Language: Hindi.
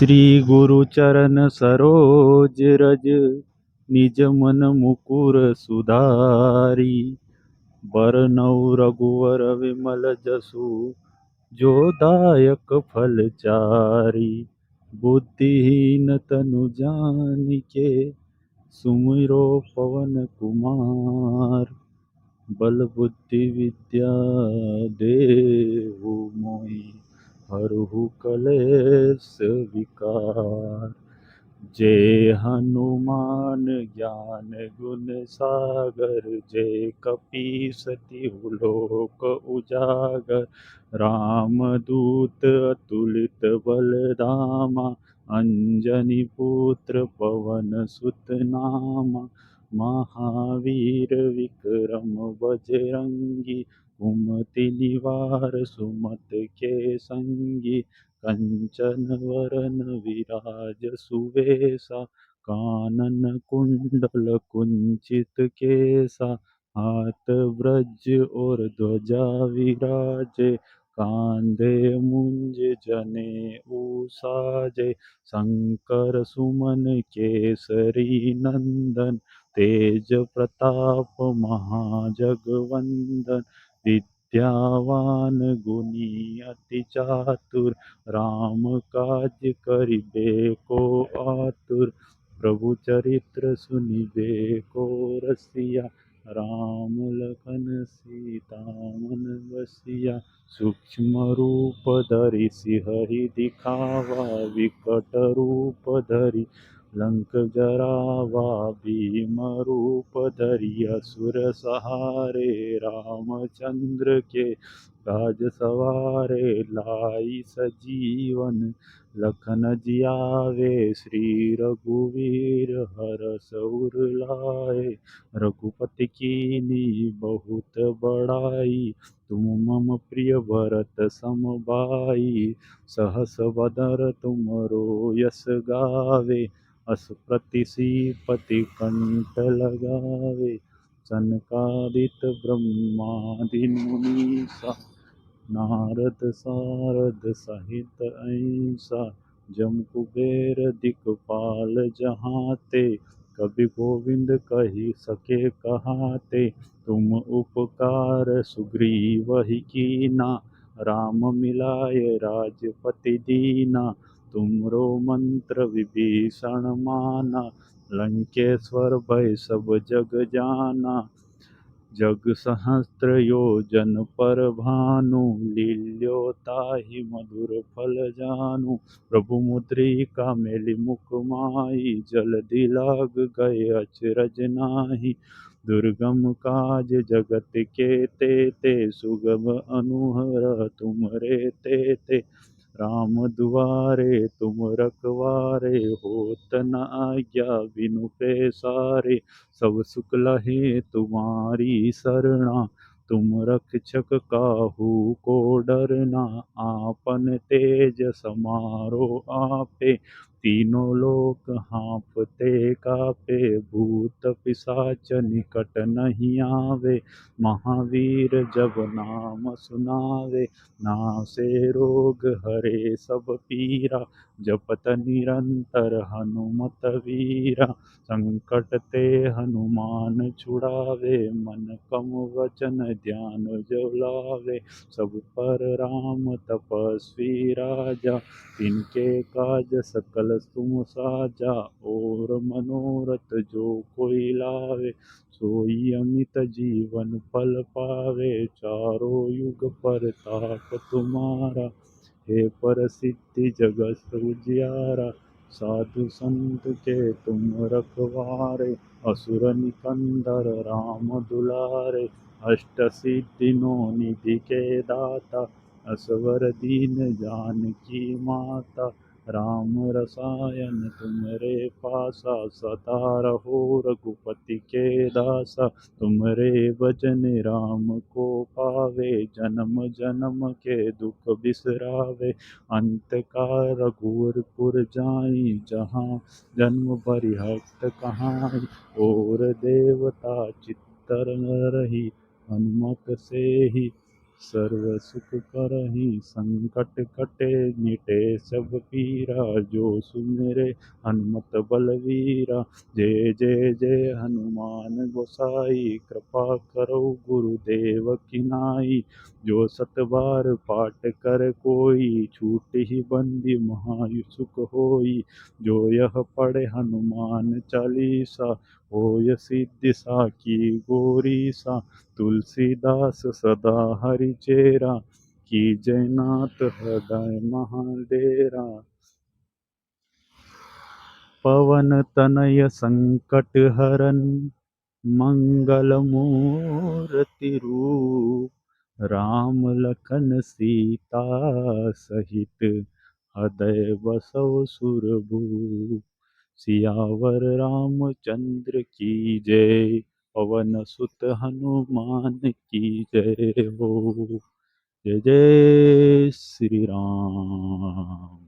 શ્રી ગુરુચરણ સરોજ રજ, નિજ મન મુકુર સુધારી. બરનૌ રઘુવર વિમલ જસુ જોદાયક ફલચારી બુદ્ધિહીન તનુ જાનિકે સુમિરો પવન કુમાર. બલ બુદ્ધિ વિદ્યા દેવ મોહી. हरहु कलेस विकार। जय हनुमान ज्ञान गुण सागर जय कपीस तिहु लोक उजागर। राम दूत अतुलित बल धामा अंजनी पुत्र पवन सुत नामा। મહાવીર વિક્રમ બજરંગી કુમતિની વાર સુમત કે સંગી કંચન વરન વિરાજ સુવેશા કાનન કુંડલ કુંચિત કેસા હાથ વ્રજ ઓર ધ્વજા વિરાજે कांधे मुंज जने ऊसाजे, शंकर सुमन केसरी नंदन, तेज प्रताप महाजगवंदन, विद्यावान गुनी अति चातुर, राम काज करिबे को आतुर, प्रभु चरित्र सुनिबे को रसिया। राम लखन सीता बसिया सूक्ष्म रूप धरि सिंह दिखावा विकट रूप धरि लंक जरावा भीम रूप धरि असुर सहारे रामचंद्र के काज सवारे लाई सजीवन लखन जियावे, श्री रघुवीर हर सौर लाए। रघुपति कीनी बहुत बड़ाई, तुम मम प्रिय भरत सम भाई सहस बदर तुम रो यस गावे अस प्रतिशीपति कंठ लगावे सनकादित ब्रह्मादि मुनीसा नारद सारद सहित ऐसा जम कुबेर दिखपाल जहाँ ते कवि गोविंद कही सके कहाते, तुम उपकार सुग्रीव ही कीना, राम मिलाय राजपति दीना तुमरो मंत्र विभीषण माना, लंकेश्वर भय सब जग जाना। जग सहस्त्र योजन पर भानु लील्योताहि मधुर फल जानु। प्रभु मुद्रिका मेलि मुख माहि जल्दी लाग गए अचरज नाही। दुर्गम काज जगत के ते ते सुगम अनुहर तुम रे तेते राम दुआरे, तुम रखवारे, होत न बिनु पैसारे। सब सुख लहे तुम्हारी सरणा तुम रक्षक काहू को डरना। आपन तेज समारो आपे। तीनों लोक हाँफते, कापे, भूत पिशाच निकट नहीं आवे। महावीर जब नाम सुनावे, नासे रोग हरे सब पीरा। जपत निरंतर हनुमत वीरा संकट ते हनुमान छुड़ावे, मन कम वचन ध्यान जवलावे सब पर राम तपस्वी राजा, तिनके काज सकल तुम साजा, और मनोरथ जो कोई लावे, सोई अमित जीवन फल पावे। चारों युग परताप तुम्हारा हे प्रसिद्धि जगत उजियारा साधु संत के तुम रखवारे, असुर निकंदर राम दुलारे, अष्ट सिद्धि नो निधि के दाता, असवर दीन जानकी माता। राम रसायन तुम्हारे पासा सदा रहो रघुपति के दासा। तुमरे भजन राम को पावे, जन्म जन्म के दुख बिसरावे। अंत का रघुरपुर जाई, जहाँ जन्म बरिहट कहाँ और देवता चित्तर रही, हनुमत से ही सर्व सुख करहि संकट कटे मिटे सब पीरा जो सुमेरे हनुमत बलवीरा जय जय जय हनुमान गोसाई कृपा करो गुरुदेव की नाई जो सत बार पाठ कर कोई छूट ही बंदी महायुसुख होई जो यह पढ़े हनुमान चालीसा होय सिद्धि साखी गोरी सा, तुलसीदास सदा हरिचेरा की जयनाथ हृदय महाडेरा। पवन तनय संकट हरन, मंगल मूर्ति रूप, राम लखन सीता सहित, हृदय बसव सुरभूप सियावर रामचंद्र की जय पवन सुत हनुमान की जय हो। जय जय श्री राम